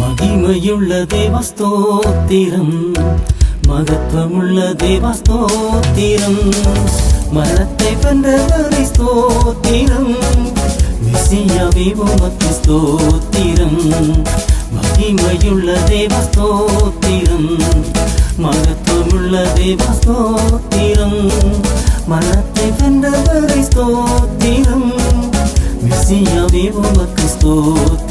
மகிமையுள்ள தேவஸ்தோத்திரம் மகத்துவமுள்ள தேவஸ்தோத்திரம் மரத்தை வென்றவரை ஸ்தோத்திரம் மிசியாவே உமக்கு ஸ்தோத்திரம் மகிமையுள்ள தேவஸ்தோத்திரம் மகத்துவமுள்ள தேவஸ்தோத்திரம் மனத்தை வென்றவரை ஸ்தோத்திரம். மிசியாவே உமக்கு ஸ்தோத்திரம்.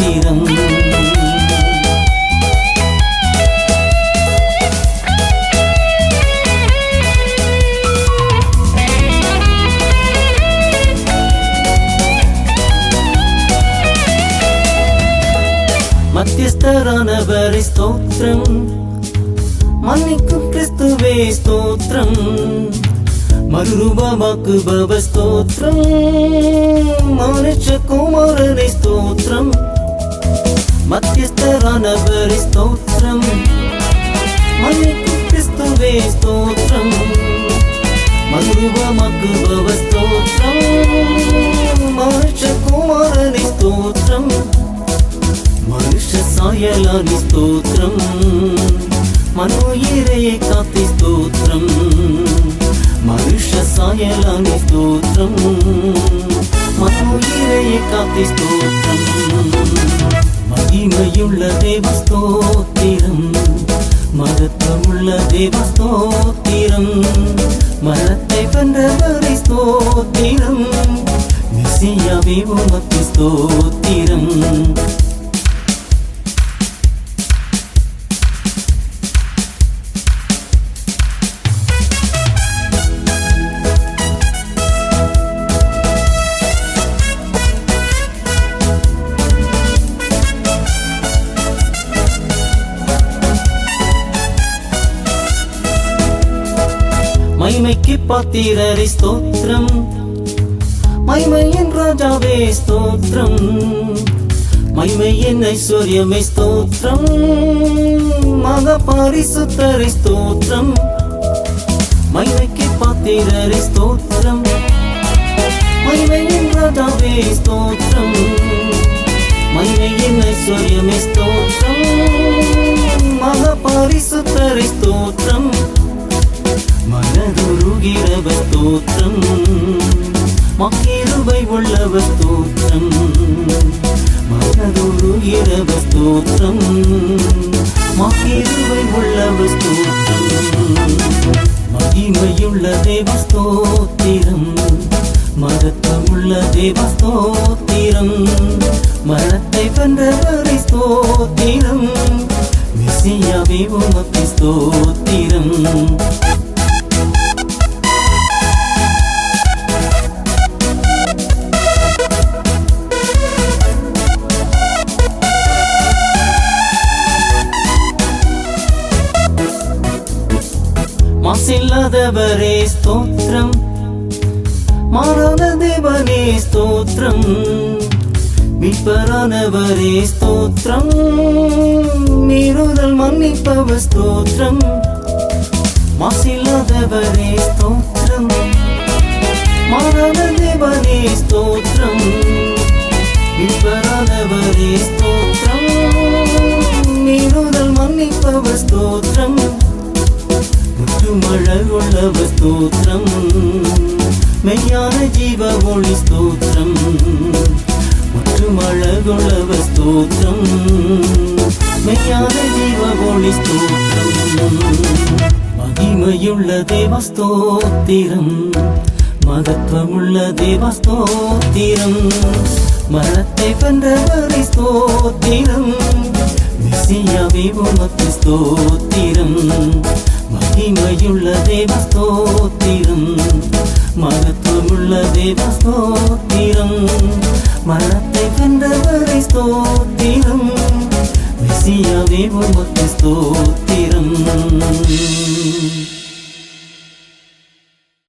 கர்த்தரானவரை ஸ்தோத்திரம். மன்னிக்கும் கிறிஸ்துவே ஸ்தோத்திரம். மறுரூபமாக்குபவ ஸ்தோத்திரம். மனுஷ குமாரனை ஸ்தோத்திரம். மத்தியஸ்தரானவரை ஸ்தோத்திரம். மன்னிக்கும் கிறிஸ்துவே ஸ்தோத்திரம். மறுரூபமாக்குபவ ஸ்தோத்திரம். மனுஷ குமாரனை ஸ்தோத்திரம். மனுஷ சாயலானி ஸ்தோத்திரம். மனோயிரையை காத்தி ஸ்தோத்திரம். மனுஷ சாயலானி ஸ்தோத்திரம். மனோயிரையை காத்தி ஸ்தோத்திரம். மகிமையுள்ள தேவ ஸ்தோத்திரம். மகத்துவமுள்ள தேவ ஸ்தோத்திரம். மரத்தை வென்றவரை ஸ்தோத்திரம். உமக்கு ஸ்தோத்திரம். மைமைக்கு பாத்திரரை ஸ்தோத்திரம். மைமையின் ராஜாவே ஸ்தோத்திரம். மைமையின் ஐஸ்வர்யமே ஸ்தோத்திரம். மக பாரிசுத்தரை ஸ்தோத்திரம். மைமைக்கு பாத்திரரை ஸ்தோத்திரம். மைமையின் ராஜாவே ஸ்தோத்திரம். மைமையின் ஐஸ்வர்யமே ஸ்தோத்திரம். மக பாரிசுத்தரை ஸ்தோத்திரம். மனதுருகிறவ மக்கிருவை மக்கிருபை தோற்றம் ஸ்தோத்திரம் மனதுருகிறவ தோற்றம் மக்கிருவை உள்ளவ தோற்றம் மகிமையுள்ள தேவஸ்தோத்திரம் ஸ்தோத்திரம் தேவஸ்தோத்திரம் மரத்தை வென்றவரை ஸ்தோத்திரம் மிசியாவே உமக்கு ஸ்தோத்திரம். மாசில்லாதவரே ஸ்தோத்திரம். மாறாத தேவனே ஸ்தோத்திரம். மீட்பரானவரே ஸ்தோத்திரம். மீறுதல் மன்னிப்பவ ஸ்தோத்திரம். மாசில்லாதவரே ஸ்தோத்திரம். மாறாத தேவனே ஸ்தோத்திரம். மீட்பரானவரே ஸ்தோத்திரம். மீறுதல் மன்னிப்பவ ஸ்தோத்திரம். மெய்யான ஜீவ ஒளி ஸ்தோத்திரம். முற்றுமழகுள்ளவ ஸ்தோத்திரம். மெய்யான ஜீவ ஒளி ஸ்தோத்திரம். மகிமையுள்ள தேவ ஸ்தோத்திரம். மகத்துவமுள்ள தேவ ஸ்தோத்திரம். மரத்தை வென்றவரை ஸ்தோத்திரம். மிசியாவே உமக்கு ஸ்தோத்திரம். மகிமையுள்ள தேவஸ்தோத்திரம் மகத்துவமுள்ள தேவஸ்தோத்திரம் மரத்தை கண்டவரை ஸ்தோத்திரம். விசியாவே உமக்கு ஸ்தோத்திரம்.